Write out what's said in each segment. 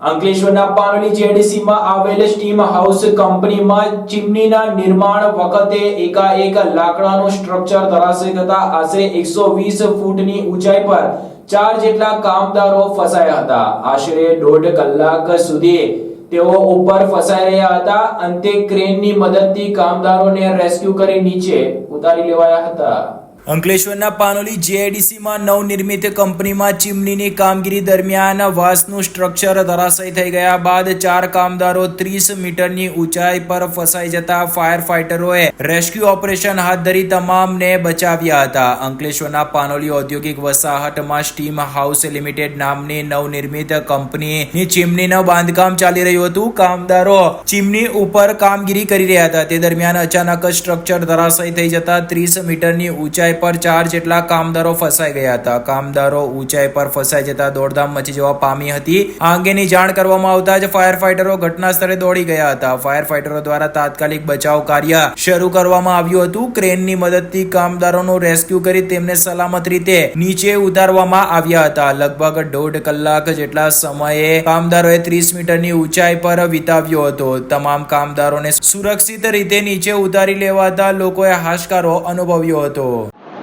અંકલેશ્વરના પાનોલી જેડીસીમાં આવેલ steam house કંપનીમાં ચીમનીના નિર્માણ વખતે એકાએક લાકડાનું સ્ટ્રક્ચર ધરાશય થતા આશરે એકસો વીસ ફૂટની ઊંચાઈ પર ચાર જેટલા કામદારો ફસાયા હતા. આશરે દોઢ કલાક સુધી તેઓ ઉપર ફસાઈ રહ્યા હતા. અંતે ક્રેનની મદદથી કામદારોને રેસ્ક્યુ કરી નીચે ઉતારી લેવાયા હતા. અંકલેશ્વરના પાનોલી જેઆઈડીસીમાં નવનિર્મિત કંપનીમાં ચીમનીની કામગીરી દરમિયાન વાંસનું સ્ટ્રક્ચર ધરાશયી થઈ ગયા બાદ ચાર કામદારો ત્રીસ મીટરની ઊંચાઈ પર ફસાઈ જતા ફાયર ફાઇટરોએ રેસ્ક્યુ ઓપરેશન હાથ ધરી તમામને બચાવ્યા હતા. અંકલેશ્વરના પાનોલી ઔદ્યોગિક વસાહતમાં સ્ટીમ હાઉસ લિમિટેડ નામની નવનિર્મિત કંપનીની ચીમનીનું બાંધકામ ચાલી રહ્યું હતું. કામદારો ચીમની ઉપર કામગીરી કરી રહ્યા હતા. તે દરમિયાન અચાનક સ્ટ્રક્ચર ધરાશયી થઈ જતા ત્રીસ મીટરની ઊંચાઈ પર ચાર જેટલા કામદારો ફસાઈ ગયા હતા. કામદારો ઊંચાઈ પર ફસાઈ જતા દોડધામ મચી જવા પામી હતી. આ અંગેની જાણ કરવામાં આવતા જ ફાયર ફાઇટરો ઘટના સ્થળે દોડી ગયા હતા. ફાયર ફાઈટરો દ્વારા તાત્કાલિક બચાવ કાર્ય શરૂ કરવામાં આવ્યું હતું. ક્રેનની મદદથી કામદારોનું રેસ્ક્યુ કરી તેમને સલામત રીતે નીચે ઉતારવામાં આવ્યા હતા. લગભગ દોઢ કલાક જેટલા સમયે કામદારોએ ત્રીસ મીટરની ઊંચાઈ પર વિતાવ્યો હતો. તમામ કામદારોને સુરક્ષિત રીતે નીચે ઉતારી લેવાતા લોકોએ હાશકારો અનુભવ્યો હતો.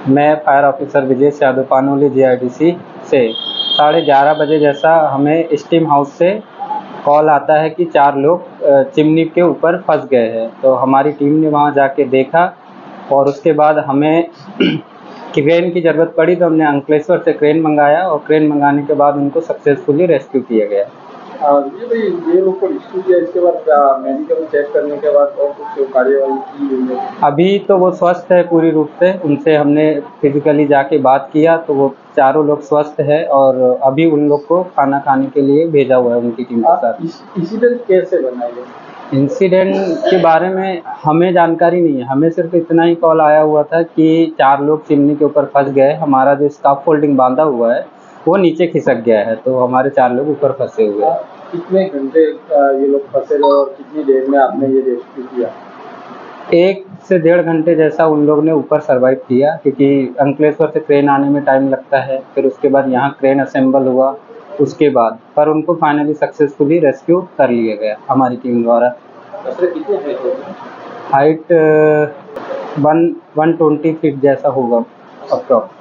मैं fire officer Vijay Yadav, Panoli GIDC से। साढ़े ग्यारह बजे जैसा हमें स्टीम हाउस से कॉल आता है कि चार लोग चिमनी के ऊपर फंस गए हैं। तो हमारी टीम ने वहाँ जाके देखा और उसके बाद हमें क्रेन की ज़रूरत पड़ी तो हमने अंकलेश्वर से क्रेन मंगाया और क्रेन मंगाने के बाद उनको सक्सेसफुली रेस्क्यू किया गया। और ये भाई ये लोग को रेस्क्यू किया इसके बाद मेडिकल चेक करने के बाद और कुछ कार्यवाही की हुई है? अभी तो वो स्वस्थ है पूरी रूप से उनसे हमने फिजिकली जाके बात किया तो वो चारों लोग स्वस्थ है और अभी उन लोग को खाना खाने के लिए भेजा हुआ है उनकी टीम के साथ। इस इंसिडेंट कैसे बनाए इंसिडेंट के बारे में हमें जानकारी नहीं है। हमें सिर्फ़ इतना ही कॉल आया हुआ था कि चार लोग चिमनी के ऊपर फंस गए हमारा जो स्काफ फोल्डिंग बांधा हुआ है वो नीचे खिसक गया है तो हमारे चार लोग ऊपर फंसे हुए हैं। कितने घंटे ये लोग फंसे रहे और कितनी देर में आपने ये रेस्क्यू किया? एक से डेढ़ घंटे जैसा उन लोग ने ऊपर सरवाइव किया क्योंकि अंकलेश्वर से क्रेन आने में टाइम लगता है फिर उसके बाद यहाँ क्रेन असेंबल हुआ उसके बाद। पर उनको फाइनली सक्सेसफुली रेस्क्यू कर लिया गया हमारी टीम द्वारा। Height one one twenty feet जैसा होगा अप्रॉक्स